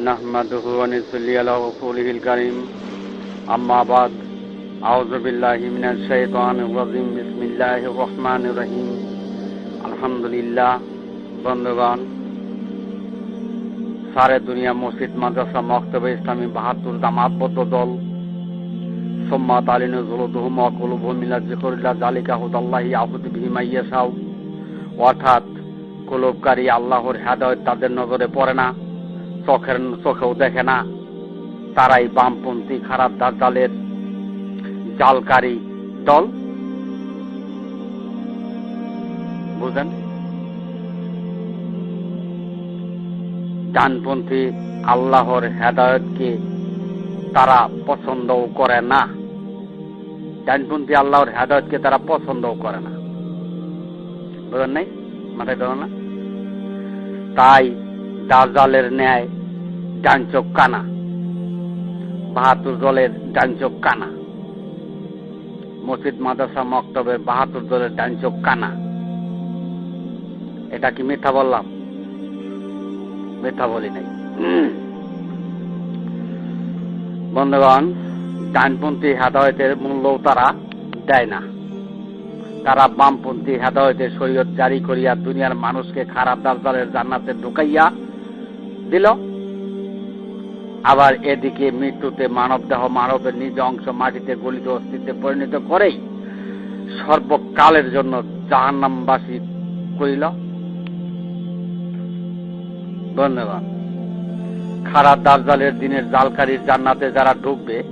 نحمده ونصلي على رسوله الكريم أما بعد أعوذ بالله من الشيطان الرجيم بسم الله الرحمن الرحيم الحمد لله বন্ধুগণ সারে দুনিয়া মসজিদ মাদ্রাসা মক্তবে ইসলামী বাহাত্তর জামাতবদ্ধ দল সোম্মাত আলী নজরুল দুহুম অকুলুব মিলা জিকরুল্লাহ জালিকা হুদাল্লাহি আহুদ বিহিমাইয়াসাও অর্থাৎ কুলুবকারী আল্লাহর হেদায়ত তাদের নজরে পড়ে না চোখের চোখেও দেখে না। তারাই বামপন্থী খারাপ দাজ্জালের জালকারী দল। বুঝলেন? ডানপন্থী আল্লাহর হেদায়তকে তারা পছন্দও করে না। ডানপন্থী আল্লাহর হেদায়তকে তারা পছন্দও করে না। বুঝলেন নাই? মাথায় না। তাই দাজালের ন্যায় ডানচোখ কানা। বাহাত্তর দলের ডানচোখ কানা। মসজিদ, মাদ্রাসা মক্তবের বাহাত্তর দলের ডানচোখ কানা। এটা কি মিথ্যা বললাম? মিথ্যা বলি নাই। বন্ধুগণ, ডানপন্থী হেদায়তের মূল্য তারা দেয় না। তারা বামপন্থী হেদায়তের শরীয়ত জারি করিয়া দুনিয়ার মানুষকে খারাপ দালদালের জান্নাতে ঢুকাইয়া দিল। আবার এদিকে মৃত্যুতে মানব দেহ মানবের নিজ অংশ মাটিতে গলিত অস্তিত্বে পরিণত করেই সর্বকালের জন্য জাহান্নামবাসী করিল। ধন্যবাদ। খারাপ দার্জালের দিনের জালকারীর জান্নাতে যারা ঢুকবে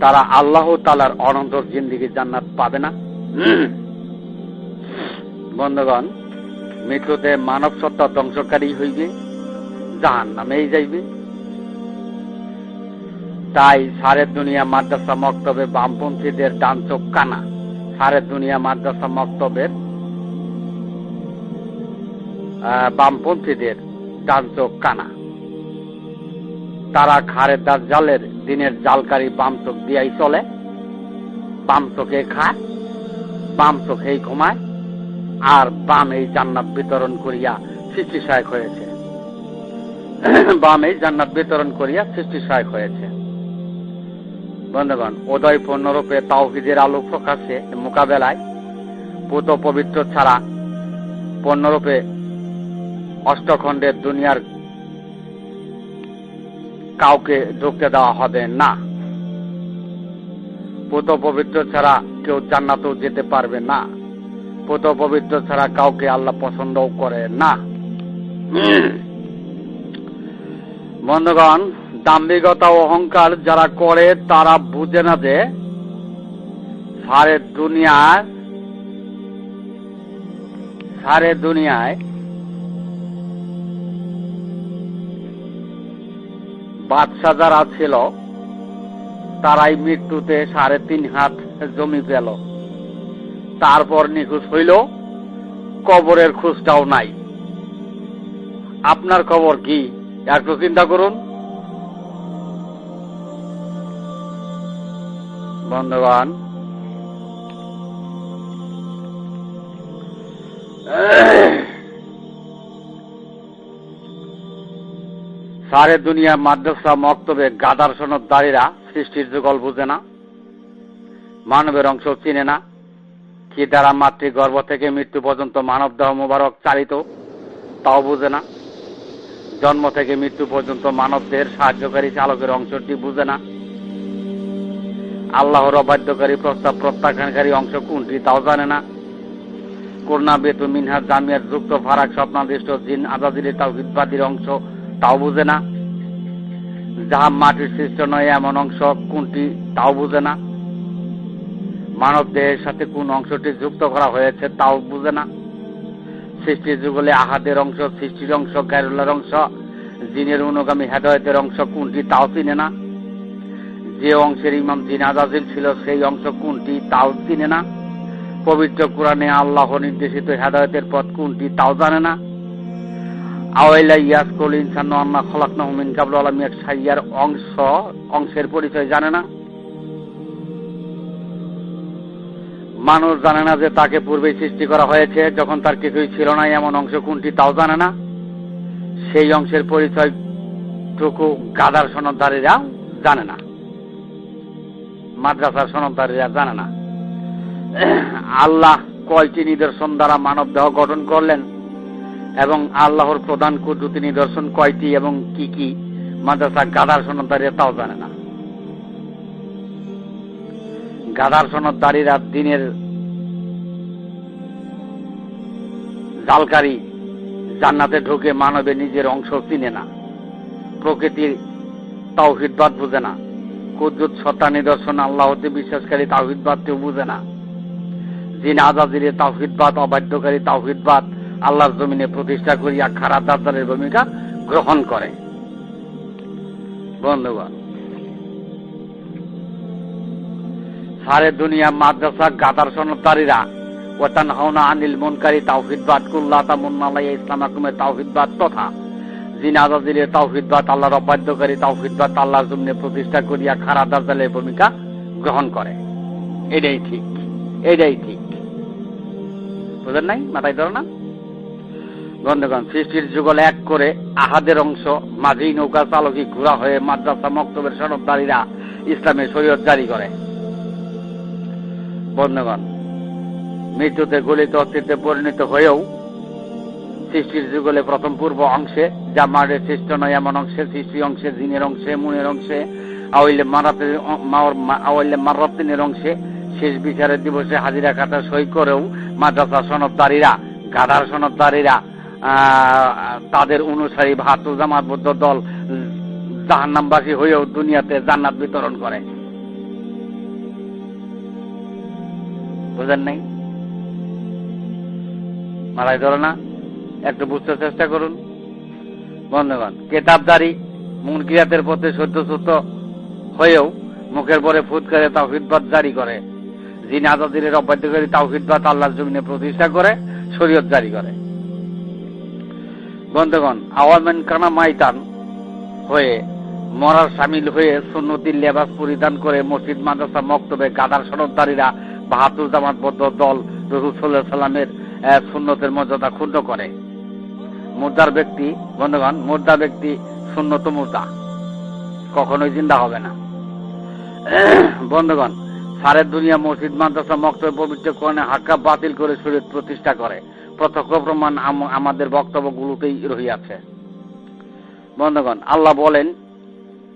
তারা আল্লাহ তালার অনন্ত জিন্দিগির জান্নাত পাবে না। বন্ধুগণ, মৃত্যুতে মানব সত্তা ধ্বংসকারী হইবে। জাহান নামেই যাইবে। তাই সারের দুনিয়া মাদ্রাসা মক্তবে বামপন্থীদের ডান চোখ কানা। সারের দুনিয়া মাদ্রাসা মক্তবের বামপন্থীদের ডান চোখ কানা। তারা খারের দার জালের দিনের জালকারী বাম চোখ দিয়াই চলে। বাম চোখে খায়, বাম চোখেই ঘুমায়, আর বাম এই জান্নাত বিতরণ করিয়া সৃষ্টি সহায়ক হয়েছে। বাম জান্নাত বিতরণ করিয়া সৃষ্টি সহায়ক হয়েছে। বন্ধুগণ উদয় পূর্ণরূপে তাওহিদের আলো প্রকাশে মোকাবেলায় পুত পবিত্র ছাড়া পূর্ণরূপে অষ্টখণ্ডের দুনিয়ার কাউকে ঢুকতে দেওয়া হবে না। পুত পবিত্র ছাড়া কেউ জান্নাতেও যেতে পারবে না। পুত পবিত্র ছাড়া কাউকে আল্লাহ পছন্দও করে না। বন্ধুগণ, দাম্ভিকতা অহংকার যারা করে, তারা বুঝে না যে সারে দুনিয়ায় সারে দুনিয়ায় বাদশাহ যারা ছিল, তারাই মৃত্যুতে সাড়ে তিন হাত জমি পেল। তারপর নিখোঁজ হইল, কবরের খোঁজটাও নাই। আপনার খবর কি? একটু চিন্তা করুন। বন্ধুগণ সারে দুনিয়া মাদ্রাসা, মক্তবে, গাদার সনদদারীরা সৃষ্টির যুগল বুঝে না। মানবের অংশ চিনে না। কি দ্বারা মাতৃগর্ভ থেকে মৃত্যু পর্যন্ত মানব দেহ মোবারক চালিত, তাও বুঝে না। জন্ম থেকে মৃত্যু পর্যন্ত মানবদের সাহায্যকারী চালকের অংশটি বুঝে না। আল্লাহর অবাধ্যকারী প্রস্তাব প্রত্যাখ্যানকারী অংশ কোনটি তাও জানে না। করুণা বেতু মিনহাজ জামিয়ার যুক্ত ফারাক স্বপ্নাদিষ্ট জিন আজাদির তাওহিদবাদীর অংশ তাও বুঝে না। যাহা মাটির সৃষ্ট নয় এমন অংশ কোনটি তাও বুঝে না। মানব দেহের সাথে কোন অংশটি যুক্ত করা হয়েছে তাও বুঝে না। সৃষ্টির যুগলে আহাদের অংশ, সৃষ্টির অংশ গ্যারুলার অংশ, জিনের অনুগামী হেদায়তের অংশ কোনটি তাও চিনে না। যে অংশের ইমাম জিন আজাজিল ছিল সেই অংশ কোনটি তাও চিনে না। পবিত্র কোরআনে আল্লাহ নির্দেশিত হেদায়তের পথ কোনটি তাও জানে না। আওয়াইলা ইয়াসকুল ইনসান আন্না খলাকনা হুমিন কাবল আলম এক সাইয়ার অংশ, অংশের পরিচয় জানে না। মানুষ জানে না যে তাকে পূর্বেই সৃষ্টি করা হয়েছে, যখন তার কিছুই ছিল না, এমন অংশ কোনটি তাও জানে না। সেই অংশের পরিচয় এইটুকু গাদার সনদধারীরা জানে না। মাদ্রাসার সনদধারীরা জানে না। আল্লাহ কয়টি নিদর্শন দ্বারা মানব দেহ গঠন করলেন, এবং আল্লাহর প্রধান কুদরতি নিদর্শন কয়টি এবং কি কি মাদ্রাসা গাদার সনদধারীরা তাও জানে না। গাদার সনদধারীরা দিনের জালকারী জান্নাতে ঢুকে মানবে নিজের অংশ চিনে না। প্রকৃতির তাওহিদবাদ বুঝে না। কুদ্দুত সত্তা, নিদর্শন আল্লাহতে বিশ্বাসকারী তাওহিদবাদকেও বুঝে না। জিন আজাদিরে তাওহিদবাদ, অবাধ্যকারী তাওহিদবাদ আল্লাহর জমিনে প্রতিষ্ঠা করিয়া খারাপ দাদারের ভূমিকা গ্রহণ করে। বন্ধুগণ সারে দুনিয়া মাদ্রাসা গাদার সনদারীরা। ওয়াতান হাওনা আনিল মুনকারী তাওহিদবাদ কুল্লা তামুন্নালাই ইসলাম আকুমের তাওহিদবাদ তথা জিনাজাদিলের তাওহিদবাদ আল্লাহর অবাধ্যকারী তাওহিদবাদ আল্লাহর জমিনে প্রতিষ্ঠা করিয়া খারাপ দাদালের ভূমিকা গ্রহণ করে। এটাই ঠিক এটাই ঠিক। বুঝলেন নাই? মাথায় ধরো না। বন্ধুগণ, সৃষ্টির যুগল এক করে আহাদের অংশ মাঝি নৌকা চালকি ঘোরা হয়ে মাদ্রাসা মক্তবের সনদদারীরা ইসলামের শরীয়ত জারি করে। বন্ধুগণ মৃত্যুতে গলিত অস্তিত্বে পরিণত হয়েও সৃষ্টির যুগলে প্রথম পূর্ব অংশে যা মারের সৃষ্ট নয় এমন অংশে, সৃষ্টি অংশে, জিনের অংশে, মুনের অংশে আওয়াইলে মারাতের আওয়াইলে মারাতিনের অংশে, শেষ বিচারের দিবসে হাজিরা কাটা সই করেও মাদ্রাসা সনদদারীরা, গাধার সনদদারীরা তাদের অনুসারী ভাতু জামাতবদ্ধ দল জাহান্নামবাসী হয়েও দুনিয়াতে জান্নাত বিতরণ করে। বুঝেন নাই? মারাই ধরো না, একটু বুঝতে চেষ্টা করুন। বন্ধুগণ, কেতাবদারি মুনকিরাতের পথে সত্যসূত্র হয়েও মুখের পরে ফুট করে তাওহিদবাদ জারি করে। যিনি আজাদিনের অবাধ্যকারী তাওহিদবাদ আল্লাহর জমিনে প্রতিষ্ঠা করে, শরীয়ত জারি করে। বন্ধুগণ, আওয়ামেন কানা মাইতান হয়ে মরার সামিল হয়ে সুন্নতির লেবাস পরিধান করে মসজিদ, মাদ্রাসা, মক্তবে, গাদার সনদদারীরা বাহাতুর জামাতবদ্ধ দল রসুল সাল্লাহ সাল্লামের সুন্নতের মর্যাদা ক্ষুণ্ণ করে। মুর্দার ব্যক্তি, বন্ধুগণ, মুর্দা ব্যক্তি সুন্নত মুর্দা। কখনোই জিন্দা হবে না। বন্ধুগণ, সারের দুনিয়া মসজিদ, মাদ্রাসা, মক্তব্য, পবিত্র করণে হাক্কা বাতিল করে শরীর প্রতিষ্ঠা করে। প্রত্যক্ষ প্রমাণ আমাদের বক্তব্যগুলোতেই রহিয়াছে। বন্ধুগণ, আল্লাহ বলেন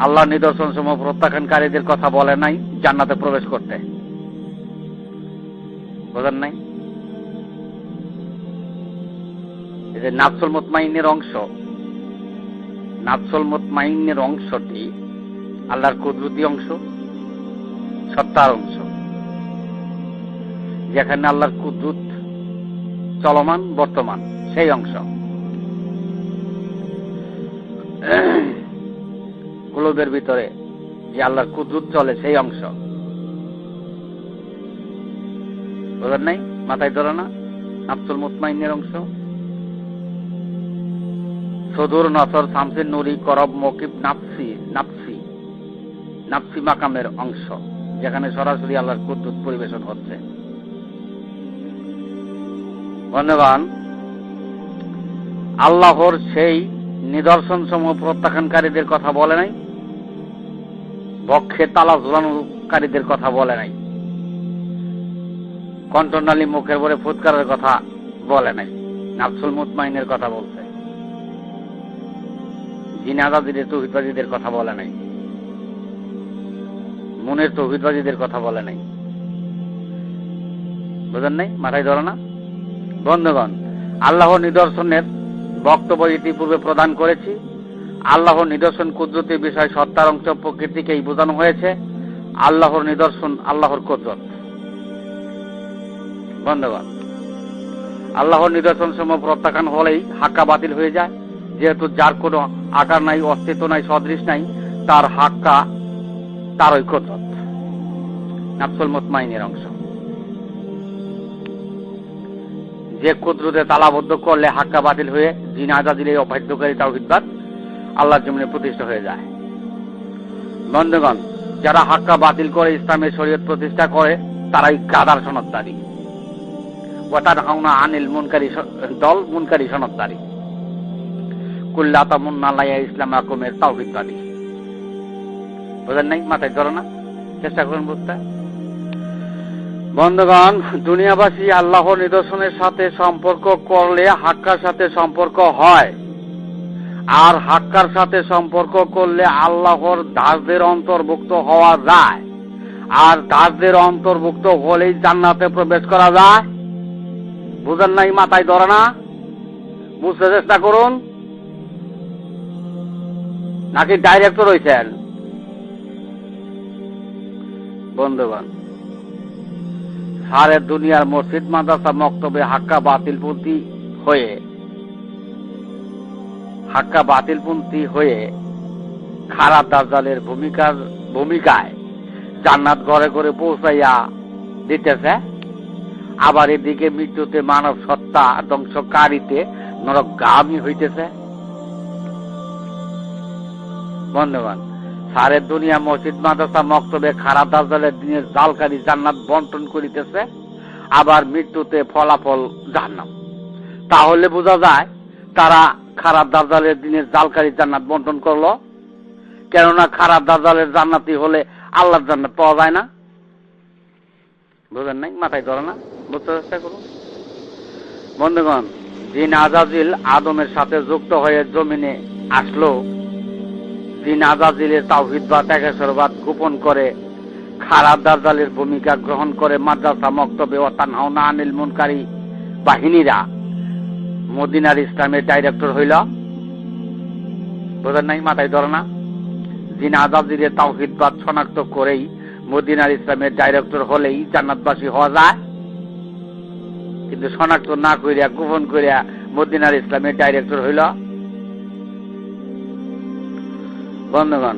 আল্লাহ নিদর্শন সমূহ প্রত্যাখ্যানকারীদের কথা বলে নাই, জান্নাতে প্রবেশ করতে। বোঝেন নাই? যে নাফসুল মুতমাইনের অংশ, নাফসুল মুতমাইনের অংশটি আল্লাহর কুদরতি অংশ, সত্তার অংশ। যেখানে আল্লাহর কুদরত চলমান, বর্তমান, সেই অংশ। কুলুবের ভিতরে যে আল্লাহর কুদরত চলে সেই অংশ। বোঝেন নাই? মাথায় ধরে না? আব্দুল মুতমাইনের অংশ। সদুর নসর শামসিন নুরি করব মকিব নাফসি নাফসি নাফসি মাকামের অংশ, যেখানে সরাসরি আল্লাহর কুদ্দুত পরিবেশন হচ্ছে। বন্ধুগণ, আল্লাহর সেই নিদর্শন সমূহ প্রত্যাখ্যানকারীদের কথা বলে নাই? বক্ষে তালা ঝুলানোকারীদের কথা বলে নাই। কণ্ঠনালী মুখের পরে ফুৎকারের কথা বলে নাই। নাফসুল মুতমাইনের কথা বলছে। জিনাদাদিদের তৌহিদবাদীদের কথা বলে নাই। মনের তৌহিদবাদীদের কথা বলে নাই। বুঝেন নাই? মাথায় ধরো না? বন্ধুগণ, আল্লাহর নিদর্শনের বক্তব্য ইতিপূর্বে প্রদান করেছি। আল্লাহর নিদর্শন কুদরতি বিষয় সত্তার অংশ প্রকৃতিকেই বোঝানো হয়েছে। আল্লাহর নিদর্শন, আল্লাহর কুদরত। বন্ধুগণ, আল্লাহর নিদর্শন সমূহ প্রত্যাখ্যান হলেই হাক্কা বাতিল হয়ে যায়। যেহেতু যার কোনো আকার নাই, অস্তিত্ব নাই, সদৃশ নাই, তার হাক্কা নাফসুল মুতমাইনের অংশ। যে কুদরতে তালাবদ্ধ করলে হাক্কা বাতিল হয়ে জিন আজাদিল এই অবাধ্যকারী তাওহিদবাদ আল্লাহর জমিনে প্রতিষ্ঠা হয়ে যায়। বন্ধুগণ, যারা হাক্কা বাতিল করে ইসলামের শরীয়ত প্রতিষ্ঠা করে, তারাই গাদার সনদদারি। হাওনা আনিল দল সনদদারি। কুল্লা তামুন্নালাইয়া ইসলাম আকমের বুঝেন নাই? মাথায় ধরো না। চেষ্টা করুন বুঝতে। বন্ধুগণ, দুনিয়াবাসী আল্লাহর নিদর্শনের সাথে সম্পর্ক করলে হাক্কার সাথে সম্পর্ক হয়। আর হাক্কার সাথে সম্পর্ক করলে আল্লাহর দাসদের অন্তর্ভুক্ত হওয়া যায়। আর দাসদের অন্তর্ভুক্ত হলেই জান্নাতে প্রবেশ করা যায়। বুঝেন নাই মাথায় ধরে না? বুঝতে চেষ্টা করুন। নাকি ডাইরেক্টর রয়েছেন বন্ধুগণ, সারে দুনিয়ার মসজিদ, মাদ্রাসা, মক্তবে হাক্কা বাতিল বাতিলপন্থী হয়ে হাক্কা বাতিলপন্থী হয়ে খারাপ দার্জালের ভূমিকার ভূমিকায় জান্নাত ঘরে ঘরে পৌঁছাইয়া দিতেছে। আবার এদিকে মৃত্যুতে মানব সত্তা ধ্বংসকারীতে নরকগামী হইতেছে। বন্ধুগণ, সারের দুনিয়া মসজিদ, মাদ্রাসা, মক্তবে খারাপ দার্জালের দিনের জালকারী জান্নাত বন্টন করিতেছে। আবার মৃত্যুতে ফলাফল জাহান্নাম। তাহলে বোঝা যায়, তারা খারাপ দার্জালের দিনের জালকারী জান্নাত বন্টন করল। কেননা খারাপ দার্জালের জান্নাতি হলে আল্লাহর জান্নাত পাওয়া যায় না। বুঝেন নাই? মাথায় ধরে না? বুঝতে চেষ্টা করুন। বন্ধুগণ জিন আজাজিল আদমের সাথে যুক্ত হয়ে জমিনে আসলো। জিন আজাজিলের তাওহিদ বা ত্যাগেশ্বরবাদ গোপন করে খারাপ দার্জালের ভূমিকা গ্রহণ করে মাদ্রাসা, মক্তবে ও তানহাওনা আনিল মুনকারী বাহিনীরা মদিনার ইসলামের ডাইরেক্টর হইল। বোঝেন নাই, মাথায় ধরে না। জিন আজাজিলের তাওহিদবাদ শনাক্ত করেই মদিনার ইসলামের ডাইরেক্টর হলেই জান্নাতবাসী হওয়া যায়। কিন্তু শনাক্ত না করিয়া, গোপন করিয়া মদিনার ইসলামের ডাইরেক্টর হইল। বন্ধুগণ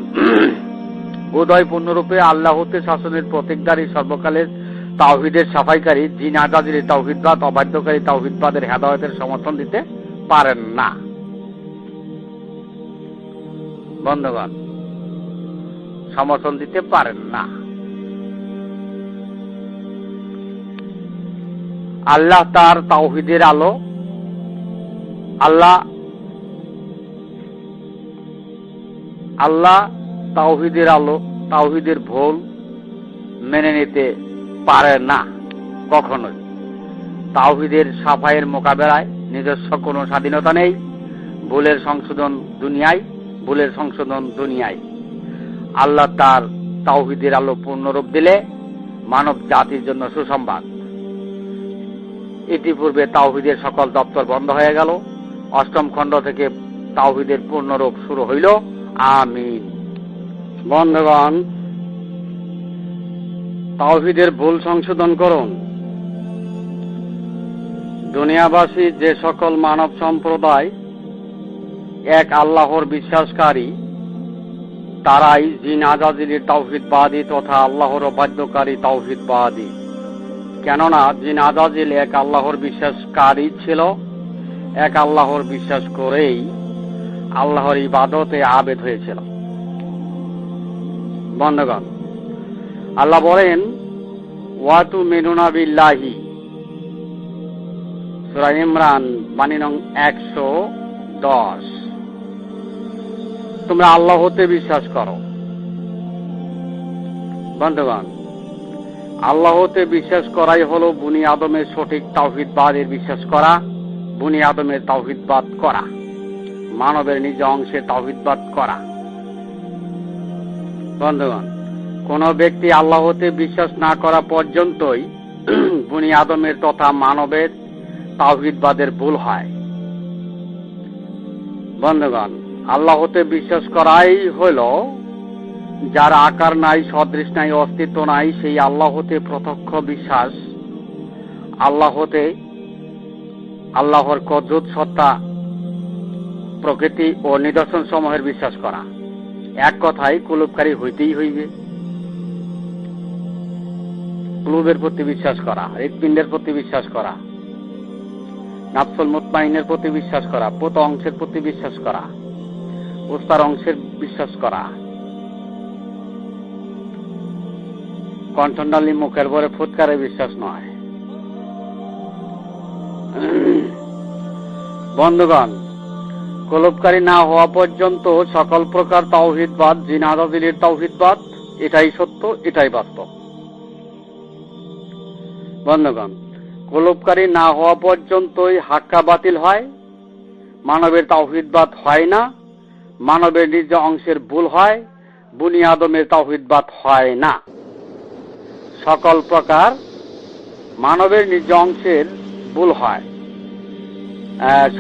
উদয় পূর্ণরূপে আল্লাহ হতে শাসনের প্রতীকদারী সর্বকালের তাওহিদের সাফাইকারী জিন আজাদির তাওহিদবাদ, অবাধ্যকারী তাওহিদবাদের হেদায়তের সমর্থন দিতে পারেন না। বন্ধুগণ, সমর্থন দিতে পারেন না। আল্লাহ তার তাওহিদের আলো, আল্লাহ আল্লাহ তাওহিদের আলো, তাওহিদের ভুল মেনে নিতে পারে না কখনোই। তাওহিদের সাফাইয়ের মোকাবেলায় নিজস্ব কোনো স্বাধীনতা নেই, ভুলের সংশোধন দুনিয়ায়, ভুলের সংশোধন দুনিয়ায়। আল্লাহ তার তাওহিদের আলো পূর্ণরূপ দিলে মানব জাতির জন্য সুসংবাদ। ইতিপূর্বে তাওহিদের সকল দপ্তর বন্ধ হয়ে গেল, অষ্টম খণ্ড থেকে তাওহিদের পূর্ণরূপ শুরু হইল। আমিন। বন্ধুগণ তাওহিদের ভুল সংশোধন করুন। দুনিয়াবাসী যে সকল মানব সম্প্রদায় এক আল্লাহর বিশ্বাসকারী, তারাই জিন আজাজির তাওহিদবাদী তথা আল্লাহর অবাধ্যকারী তাওহিদবাদী। কেননা জিন আজাজিল এক আল্লাহর বিশ্বাসকারী ছিল, এক আল্লাহর বিশ্বাস করেই আল্লাহর ইবাদতে আবেদ হয়েছিল। বন্ধগণ আল্লাহ বলেন, ওয়াতু মেনুনা বিল্লাহি। সুরা ইমরান, বাণী নং একশো দশ। তোমরা আল্লাহ হতে বিশ্বাস করো। বন্ধুগণ, আল্লাহ হতে বিশ্বাস করাই হলো বুনি আদমের সঠিক তাওহিদবাদের বিশ্বাস করা, বুনি আদমের তাওহিদবাদ করা, মানবের নিজ অংশে তাওহিদবাদ করা। বন্ধুগণ কোন ব্যক্তি আল্লাহ হতে বিশ্বাস না করা পর্যন্তই বুনি আদমের তথা মানবের তাওহিদবাদের ভুল হয়। বন্ধুগণ আল্লাহ হতে বিশ্বাস করাই হইল, যার আকার নাই, সদৃশ নাই, অস্তিত্ব নাই, সেই আল্লাহ হতে প্রত্যক্ষ বিশ্বাস। আল্লাহ হতে আল্লাহর কদ্রুত সত্তা, প্রকৃতি ও নিদর্শন সমূহের বিশ্বাস করা। এক কথায় কুলুপকারী হইতেই হইবে। ক্লুবের প্রতি বিশ্বাস করা, হৃৎপিণ্ডের প্রতি বিশ্বাস করা, নাফসল মুতমাইনের প্রতি বিশ্বাস করা, পোত অংশের প্রতি বিশ্বাস করা, ওস্তার অংশের বিশ্বাস করা। কণ্ঠনালী মুখের পরে ফুৎকারে বিশ্বাস নয়। বন্ধুগণ, কলবকারী না হওয়া পর্যন্ত সকল প্রকার তাওহিদবাদ জিনাদিলির তাওহিদবাদ, এটাই সত্য, এটাই বাস্তব। বন্ধুগণ কলবকারী না হওয়া পর্যন্তই হাক্কা বাতিল হয়, মানবের তাওহিদবাদ হয় না, মানবের নিজ অংশের ভুল হয় বুনি আদমের তাওহিদবাদ হয় না। সকল প্রকার মানবের নিজ অংশের ভুল হয়।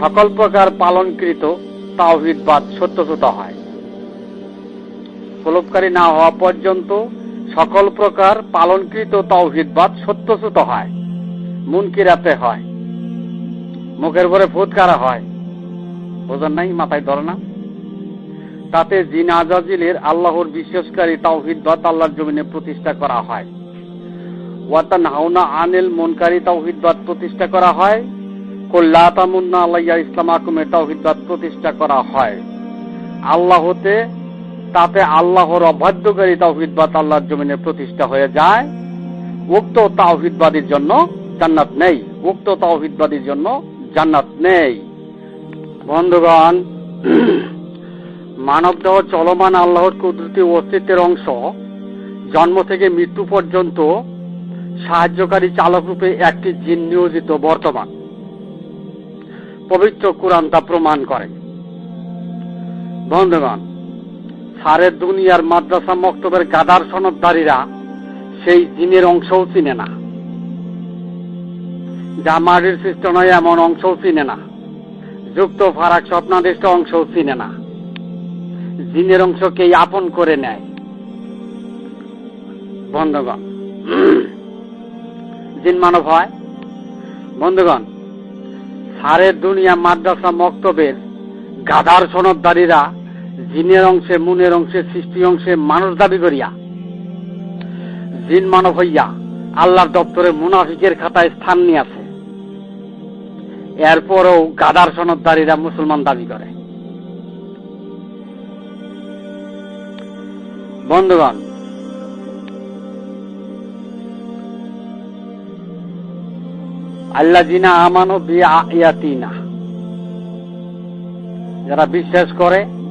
সকল প্রকার পালনকৃত তাওহিদবাদ সত্যসত হয়। প্রলোভকারী না হওয়া পর্যন্ত সকল প্রকার পালনকৃত তাওহিদবাদ সত্যসত হয়, মুনকিরাতে হয়, মুখের পরে ফুৎকারা হয়। বোঝার নাই, মাথায় ধরে না? তাতে জিনা আজাজিলের আল্লাহর বিশ্বাসকারী তাওহিদবাদ আল্লাহর জমিনে প্রতিষ্ঠা করা হয়। ওয়াতান হাওনা আনিল মুনকারী তাওহিদবাদ প্রতিষ্ঠা করা হয়। কল্লা তামুন্না আল্লাহ ইসলাম আকুমের তাওহিদবাদ প্রতিষ্ঠা করা হয়। আল্লাহ হতে তাতে আল্লাহর অবাধ্যকারী তাওহিদবাদ আল্লাহর জমিনে প্রতিষ্ঠা হয়ে যায়। উক্ত তাওহিদবাদীর জন্য জান্নাত নেই। উক্ত তাওহিদবাদীর জন্য জান্নাত নেই। বন্ধুগণ, মানবদেহ চলমান আল্লাহর কুদরতি অস্তিত্বের অংশ। জন্ম থেকে মৃত্যু পর্যন্ত সাহায্যকারী চালক রূপে একটি জিন নিয়োজিত বর্তমান। পবিত্র কোরআন তা প্রমাণ করে। বন্ধুগণ সারে দুনিয়ার মাদ্রাসা মক্তবের গাদার সনদধারীরা সেই জিনের অংশও চিনে না। যা মাটির সৃষ্ট নয় এমন অংশও চিনে না। যুক্ত ফারাক স্বপ্নাদিষ্ট অংশও চিনে না। জিনের অংশকেই আপন করে নেয়। বন্ধুগণ, জিন মানব হয়? বন্ধুগণ, সারে দুনিয়া মাদ্রাসা মক্তবের গাধার সনদদারীরা জিনের অংশে, মুনের অংশে সৃষ্টি অংশে মানুষ দাবি করিয়া। জিন মানব হইয়া আল্লাহর দপ্তরে মুনাফিকের খাতায় স্থান নিয়েছে। এরপরও গাদার সনদদারীরা মুসলমান দাবি করে। বন্ধুগণ আল্লাহ জিনা আমানো বিয়াতিনা যারা বিশ্বাস করে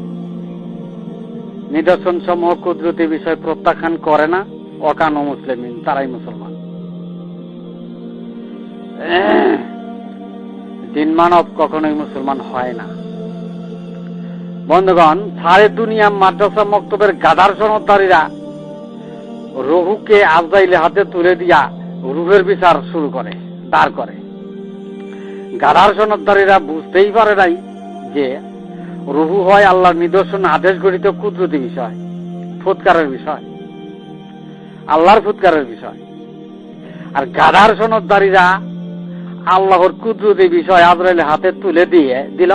নিদর্শন সমূহ কুদরতি বিষয় প্রত্যাখ্যান করে না। অকান মুসলিমিন, তারাই মুসলমান। দিন মানব কখনোই মুসলমান হয় না। বন্ধুগণ, সারে দুনিয়া মাদ্রাসা মক্তবের গাদার সনদারীরা রহুকে আজরাইলে হাতে তুলে দিয়া রুহের বিচার শুরু করে, দাঁড় করে। গাধার সনদারীরা বুঝতেই পারে নাই যে রুহু হয় আল্লাহর নিদর্শন, আদেশ গঠিত কুদরতি বিষয়, ফুৎকারের বিষয়, আল্লাহর ফুৎকারের বিষয়। আর গাধার সনদারীরা আল্লাহর কুদরতি বিষয় আজরাইলে হাতে তুলে দিয়ে দিল।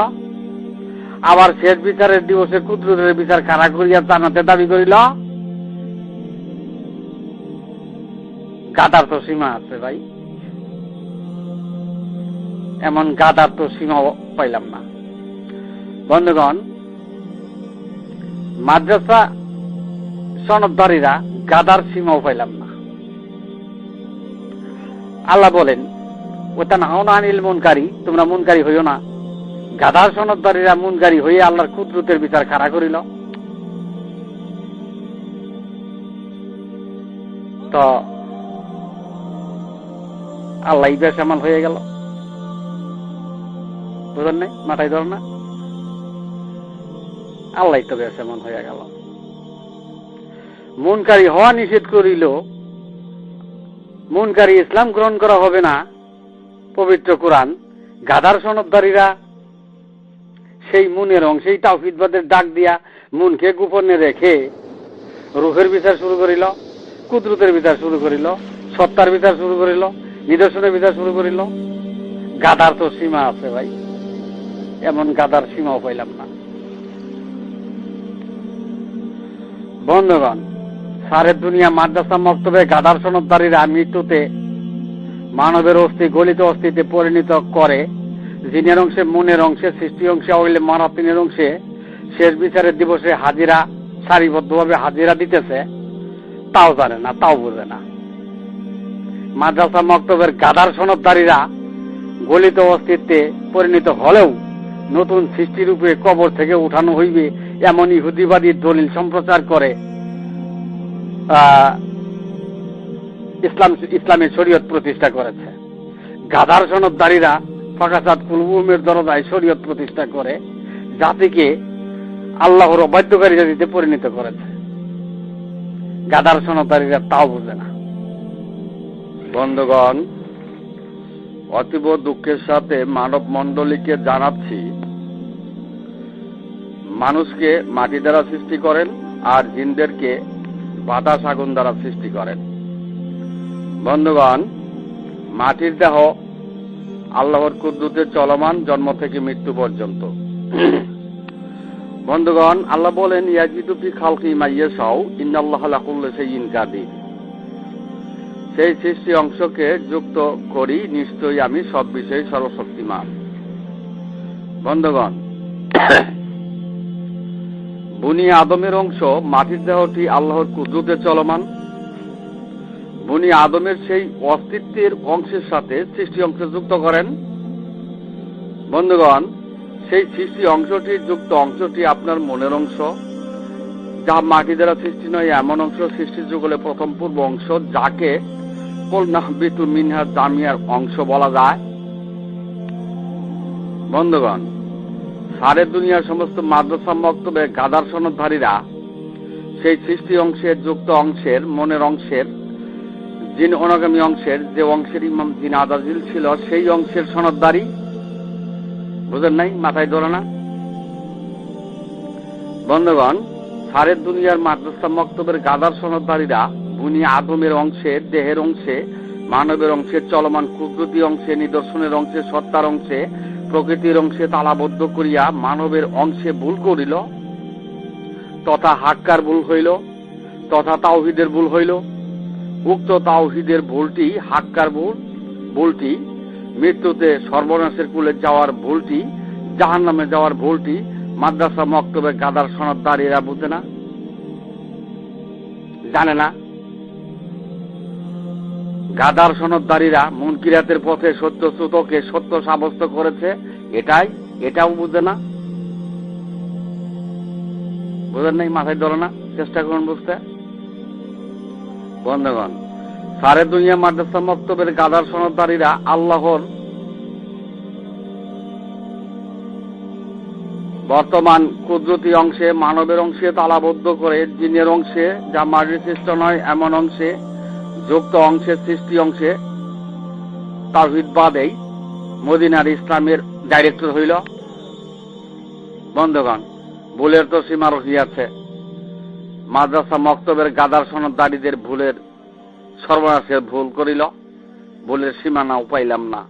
আবার শেষ বিচারের দিবসে কুদরতের বিচার খাড়া করিয়া জানাতে দাবি করিল? গাদার তো সীমা আছে ভাই। এমন গাদার তো সীমা পাইলাম না। বন্ধুগণ, মাদ্রাসা সনদধারীরা গাদার সীমাও পাইলাম না। আল্লাহ বলেন ওটা না আনিল মনকারী তোমরা মনকারী হইও না। গাদার সনদধারীরা মুনকারী হয়ে আল্লাহর কুদরতের বিচার খাড়া করিল। তো, আল্লাহ বেসামাল হয়ে গেল। বুঝলেন মাথায় ধর না। আল্লাহ তো বেসামাল হয়ে গেল। মনকারী হওয়া নিষেধ করিল মনকারী ইসলাম গ্রহণ করা হবে না, পবিত্র কোরআন, গাদার সনদধারীরা সেই মুনের অংশেই তাওহিদবাদের ডাক দিয়া মুনকে গোপনে রেখে রুহের বিচার শুরু করিল, কুদরতের বিচার শুরু করিল, সত্তার বিচার শুরু করিল, নিদর্শনের বিচার শুরু করিল। গাদার তো সীমা আছে ভাই, এমন গাদার সীমাও পাইলাম না। বন্ধুগণ সারের দুনিয়া মাদ্রাসা মক্তবে গাদার সনদদারীরা মৃত্যুতে মানবের অস্থি গলিত অস্থিতে পরিণত করে, জিনের অংশে মনের অংশে, সৃষ্টি অংশে, অইলে মারাতিনের অংশে শেষ বিচারের দিবসে হাজিরা, সারিবদ্ধভাবে হাজিরা দিতেছে, তাও জানে না, তাও বোঝে না। মাদ্রাসা মক্তবের গাদার সনদদারীরা গলিত অস্তিত্বে পরিণত হলেও নতুন সৃষ্টিরূপে কবর থেকে উঠানো হইবে এমন ইহুদিবাদী দলিল সম্প্রচার করে ইসলাম ইসলামের শরীয়ত প্রতিষ্ঠা করেছে। গাধার সনদদারীরা ফাঁকাসাদ কুলবুমের দরজায় শরীয়ত প্রতিষ্ঠা করে, জাতিকে আল্লাহর অবাধ্যকারী জাতিতে পরিণত করেছে। গাদার সনদদারীরা তাও বোঝে না। বন্ধুগণ, অতীব দুঃখের সাথে মানব মণ্ডলীকে জানাচ্ছি মানুষকে মাটি দ্বারা সৃষ্টি করেন আর জিনদেরকে বাতাস আগুন দ্বারা সৃষ্টি করেন। বন্ধুগণ, মাটির দেহ আল্লাহর কুদ্দুতে চলমান জন্ম থেকে মৃত্যু পর্যন্ত। বন্ধুগণ, আল্লাহ বলেন ইয়াজিদুফি খালকি মাইয়ে সাউ ইন্নাল্লাহ লাকুল্লা সেই ইনকাদির সেই সৃষ্টি অংশকে যুক্ত করি নিশ্চয়ই আমি সব বিষয়ে সর্বশক্তিমান। বন্ধুগণ বুনি আদমের অংশ মাটির দেহটি আল্লাহর কুদরতে চলমান। বুনি আদমের সেই অস্তিত্বের অংশের সাথে সৃষ্টি অংশ যুক্ত করেন। বন্ধুগণ, সেই সৃষ্টি অংশটি যুক্ত অংশটি আপনার মনের অংশ। যা মাটি দ্বারা সৃষ্টি নয়, এমন অংশ সৃষ্টি যুগলে প্রথম পূর্ব অংশ, যাকে কলনাহবিতু মিনহা জামিয়ার অংশ বলা যায়। বন্ধুগণ সারে দুনিয়ার সমস্ত মাদ্রাসা মক্তবে গাদার সনদধারীরা সেই সৃষ্টি অংশের যুক্ত অংশের মনের অংশের, জিন অনাগামী অংশের যে অংশের ইমাম জিন আদাজিল ছিল সেই অংশের সনদদারি বুঝেন নাই? মাথায় ধরে না? বন্ধুগণ সারের দুনিয়ার মাদ্রাসা মক্তবের গাদার সনদধারীরা বুনি আদমের অংশে দেহের অংশে মানবের অংশে চলমান কুদরতি অংশে, নিদর্শনের অংশে, সত্তার অংশে, প্রকৃতির অংশে তালাবদ্ধ করিয়া মানবের অংশে ভুল করিল, তথা হাক্কার ভুল হইল, তথা তাওহিদের ভুল হইল। উক্ত তাওহিদের ভুলটি, হাক্কার ভুল, ভুলটি, মৃত্যুতে সর্বনাশের কুলে যাওয়ার ভুলটি জাহান নামে যাওয়ার ভুলটি, মাদ্রাসা, মক্তবে, গাদার সনদদার এরা বুঝে না। জানে না। গাদার সনদদারীরা মুনকিরাতের পথে সত্য শ্রুতকে সত্য সাব্যস্ত করেছে। এটাই, এটাও বুঝে না। বুঝেন নাই মাথায় ধরে না? চেষ্টা করুন বুঝতে। বন্ধুগণ, সারে দুনিয়া মাদ্রাসা মক্তবের গাদার সনদদারীরা আল্লাহর বর্তমান কুদরতি অংশে, মানবের অংশে তালাবদ্ধ করে, জিনের অংশে, যা মাটির সৃষ্ট নয়, এমন অংশে যুক্ত অংশের সৃষ্টি অংশে তাহিদ বাদেই মদিনার ইসলামের ডাইরেক্টর হইল বন্ধুগণ, ভুলের তো সীমা রহিয়াছে মাদ্রাসা মক্তবের গাদার সনদদারীদের ভুলের সর্বনাশের ভুল করিল, ভুলের সীমানা উপাইলাম না।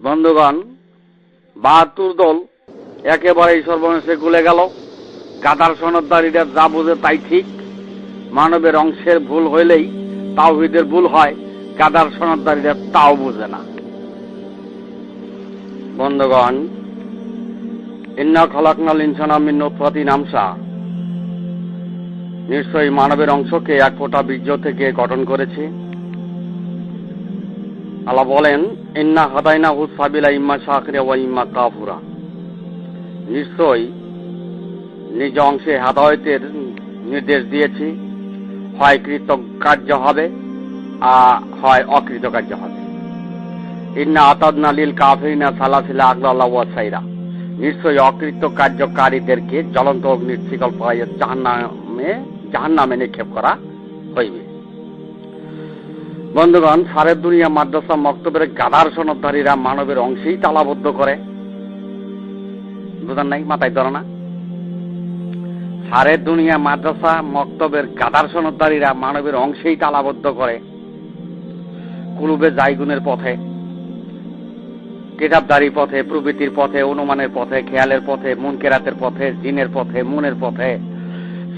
বন্ধুগণ, বাহাত্তর দল একেবারেই সর্বনাশে গুলে গেল। গাদার সনদদারীরা যা বুঝে তাই ঠিক। মানবের অংশের ভুল হইলেই তাওহিদের ভুল হয়, কাদার সনদদারীরা তাও বুঝে না। বন্ধুগণ, ইন্না খলাকনাল ইনসানা মিন নামসা। নিশ্চয়ই মানবের অংশকে এক ফোঁটা বীর্য থেকে গঠন করেছি। আল্লাহ বলেন, ইন্না হাদাইনা হুস সাবিলা ইম্মা শাকরে ওয়া ইম্মা কাফুরা। নিশ্চয়ই নিজ অংশে হাদায়তের নির্দেশ দিয়েছি। হয় কৃত কার্য হবে আর হয় অকৃত কার্য হবে। ইন্না আতাদনা লিল কাফিরিনা সালাসিলা আগলাল্লাহ ওয়াসাইরা নিশ্চয়ই অকৃত কার্যকারীদেরকে জ্বলন্ত অগ্নির শিকল পাইয়ে জাহান্নামে জাহান্নামে নিক্ষেপ করা হইবে। বন্ধুগণ সারের দুনিয়া মাদ্রাসা মক্তবের গাধার সনদধারীরা মানবের অংশেই তালাবদ্ধ করে। বুঝান নাই? মাথায় ধরে না। সারের দুনিয়া মাদ্রাসা মক্তবের গাধার সনদধারীরা মানবের অংশেই তালাবদ্ধ করে। কুলুবে জাইগুনের পথে কিতাবদারি পথে প্রবৃতির পথে, অনুমানের পথে, খেয়ালের পথে মন কেরাতের পথে, জিনের পথে, মুনের পথে,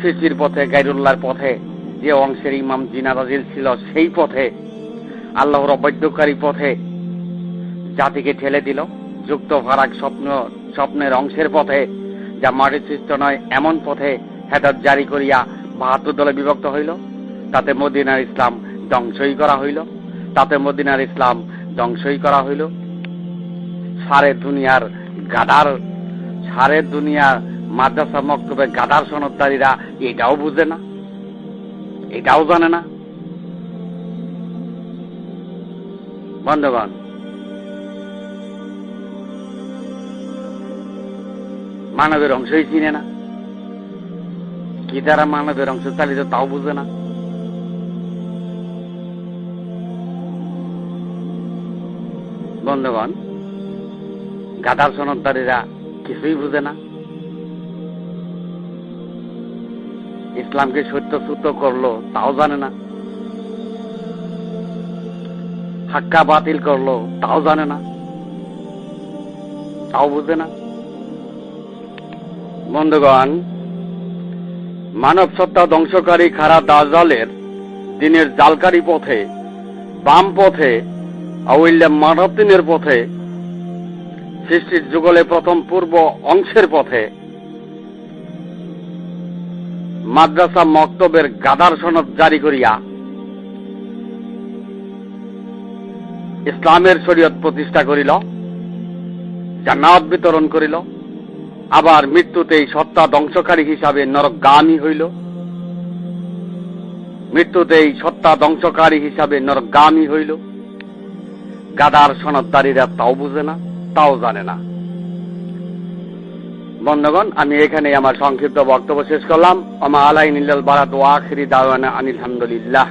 সৃষ্টির পথে, গাইরুল্লাহর পথে, যে অংশের ইমাম জিনাদাজিল ছিল সেই পথে, আল্লাহর অবাধ্যকারী পথে, জাতিকে ঠেলে দিল, যুক্ত ফারাক স্বপ্ন, স্বপ্নের অংশের পথে যা মাটির সৃষ্ট নয়, এমন পথে হেদাত জারি করিয়া বাহাত্তর দলে বিভক্ত হইল। তাতে মদিনার ইসলাম ধ্বংসই করা হইল। তাতে মদিনার ইসলাম ধ্বংসই করা হইল। সারে দুনিয়ার গাদার, সারে দুনিয়ার মাদ্রাসা মক্তবে গাদার সনদদারীরা এটাও বুঝে না, এটাও জানে না। বন্ধগণ মানবের অংশই চিনে না কি তারা মানবের অংশ চালিত তাও বুঝে না? বন্ধগণ গাদার সনদদারীরা কিছুই বুঝে না। ইসলামকে সত্য সত্যচ্যুত করল তাও জানে না। হাক্কা বাতিল করল তাও জানে না। তাও বুঝে না। বন্ধুগণ মানব সত্তা ধ্বংসকারী খারাপ দাজালের দিনের জালকারী পথে, বাম পথে আউল্যা মানব দিনের পথে, সৃষ্টির যুগলে প্রথম পূর্ব অংশের পথে, মাদ্রাসা মক্তবের গাদার সনদ জারি করিয়া ইসলামের শরীয়ত প্রতিষ্ঠা করিল, জান্নাত বিতরণ করিল আবার মৃত্যুতেই সত্তা ধ্বংসকারী হিসাবে নরকগামী হইল। মৃত্যুতেই সত্তা ধ্বংসকারী হিসাবে নরকগামী হইল। গাদার সনদদারীরা তাও বুঝে না, তাও জানে না। বন্ধগণ, আমি এখানে আমার সংক্ষিপ্ত বক্তব্য শেষ করলাম। আমা আলাই নিল্লাল বারাত ওয়াখিরি দাওয়ানা আনিল হামদুলিল্লাহ।